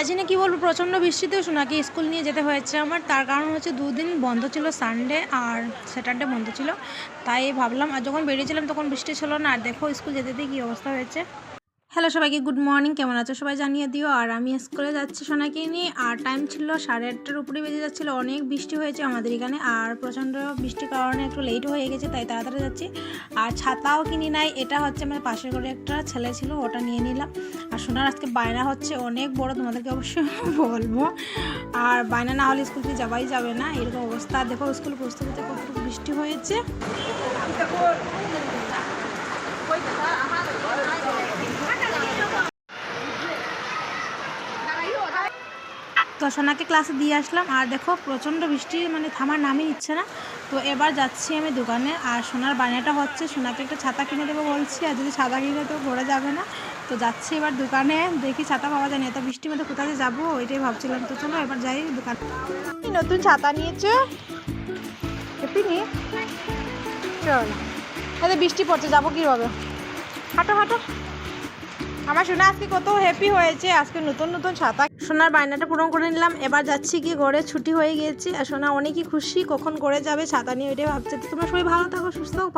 আজ না কি বলব, প্রচণ্ড বৃষ্টিতে সোনাকে স্কুল নিয়ে যেতে হয়েছে আমার। তার কারণ হচ্ছে দুদিন বন্ধ ছিল সানডে আর স্যাটারডে বন্ধ ছিল। তাই ভাবলাম, আর যখন বেরিয়েছিলাম তখন বৃষ্টি ছিল না। আর দেখো, স্কুল যেতে যেতে কী অবস্থা হয়েছে। হ্যালো সবাইকে গুড মর্নিং কেমন আছো সবাই জানিয়ে দিও। আর আমি স্কুলে যাচ্ছি সোনাকে নিয়ে। আর টাইম ছিল সাড়ে আটটার উপরে বেজে যাচ্ছিল, অনেক বৃষ্টি হয়েছে আমাদের এখানে। আর প্রচণ্ড বৃষ্টির কারণে একটু লেট হয়ে গেছে, তাই তাড়াতাড়ি যাচ্ছি। আর ছাতাও কিনি নাই, এটা হচ্ছে আমার পাশের ঘরে একটা ছেলে ছিল, ওটা নিয়ে নিলাম। আর সোনার আজকে বায়না হচ্ছে অনেক বড়, তোমাদেরকে অবশ্যই বলব। আর বায়না না হলে স্কুল থেকে যাওয়াই যাবে না, এরকম অবস্থা। দেখো স্কুল প্রস্তুতিতে কত বৃষ্টি হয়েছে। তো সোনাকে ক্লাসে দিয়ে আসলাম। আর দেখো, প্রচণ্ড বৃষ্টি মানে থামার নামই নিচ্ছে না। তো এবার যাচ্ছি আমি দোকানে। আর সোনার বানিয়াটা হচ্ছে, সোনাকে একটা ছাতা কিনে দেবো বলছি। আর যদি ছাতা কিনে তো ঘোরা যাবে না। তো যাচ্ছি এবার দোকানে। দেখি ছাতা পাওয়া যায় না। এত বৃষ্টির মধ্যে কোথায় যাব ওইটাই ভাবছিলাম। তো চলো এবার যাই দোকান। নতুন ছাতা নিয়েছো? চল। বৃষ্টি পড়ছে, যাব কীভাবে? হাঁটো হাঁটো। আমার সোনা আজকে কত হ্যাপি হয়েছে, আজকে নতুন নতুন ছাতা। সোনার বায়নাটা পূরণ করে নিলাম, এবার যাচ্ছি কি ঘরে, ছুটি হয়ে গিয়েছি, আর সোনা অনেকই খুশি, কখন করে যাবে ছাতা নিয়ে ওইটাই ভাবছে। তো তোমরা সবাই ভালো থাকো, সুস্থ